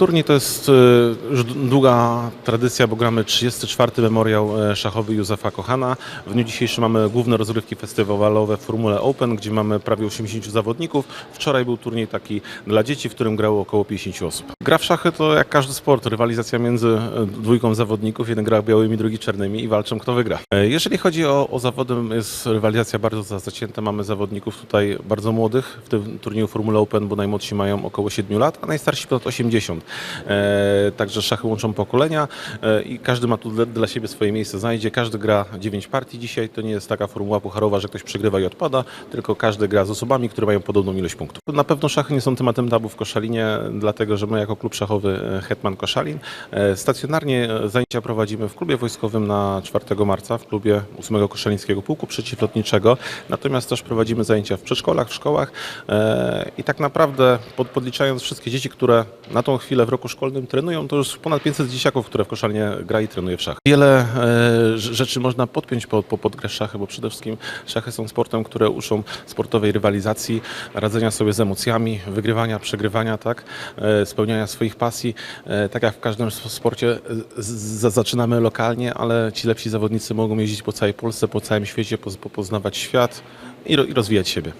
Turniej to jest e, już długa tradycja, bo gramy 34. memoriał e, szachowy Józefa Kochana. W dniu dzisiejszym mamy główne rozrywki festiwalowe w Formule Open, gdzie mamy prawie 80 zawodników. Wczoraj był turniej taki dla dzieci, w którym grało około 50 osób. Gra w szachy to jak każdy sport, rywalizacja między e, dwójką zawodników. Jeden gra białymi, drugi czarnymi i walczą kto wygra. E, Jeżeli chodzi o, o zawody, jest rywalizacja bardzo za- zacięta. Mamy zawodników tutaj bardzo młodych w tym turnieju Formule Open, bo najmłodsi mają około 7 lat, a najstarsi ponad 80. E, także szachy łączą pokolenia e, i każdy ma tu dla, siebie swoje miejsce znajdzie. Każdy gra 9 partii dzisiaj. To nie jest taka formuła pucharowa, że ktoś przegrywa i odpada, tylko każdy gra z osobami, które mają podobną ilość punktów. Na pewno szachy nie są tematem tabu w Koszalinie, dlatego że my jako klub szachowy e, Hetman Koszalin stacjonarnie zajęcia prowadzimy w klubie wojskowym na 4 marca, w klubie 8 Koszalińskiego Pułku Przeciwlotniczego. Natomiast też prowadzimy zajęcia w przedszkolach, w szkołach i tak naprawdę pod, podliczając wszystkie dzieci, które na tą chwilę w roku szkolnym trenują, to już ponad 500 dzieciaków, które w Koszalinie gra i trenuje w szachy. Wiele e, rz- rzeczy można podpiąć pod, pod, pod grę szachy, bo przede wszystkim szachy są sportem, które uczą sportowej rywalizacji, radzenia sobie z emocjami, wygrywania, przegrywania, tak, e, spełniania swoich pasji. E, tak jak w każdym sporcie zaczynamy lokalnie, ale ci lepsi zawodnicy mogą jeździć po całej Polsce, po całym świecie, poz, po- poznawać świat i rozwijać siebie.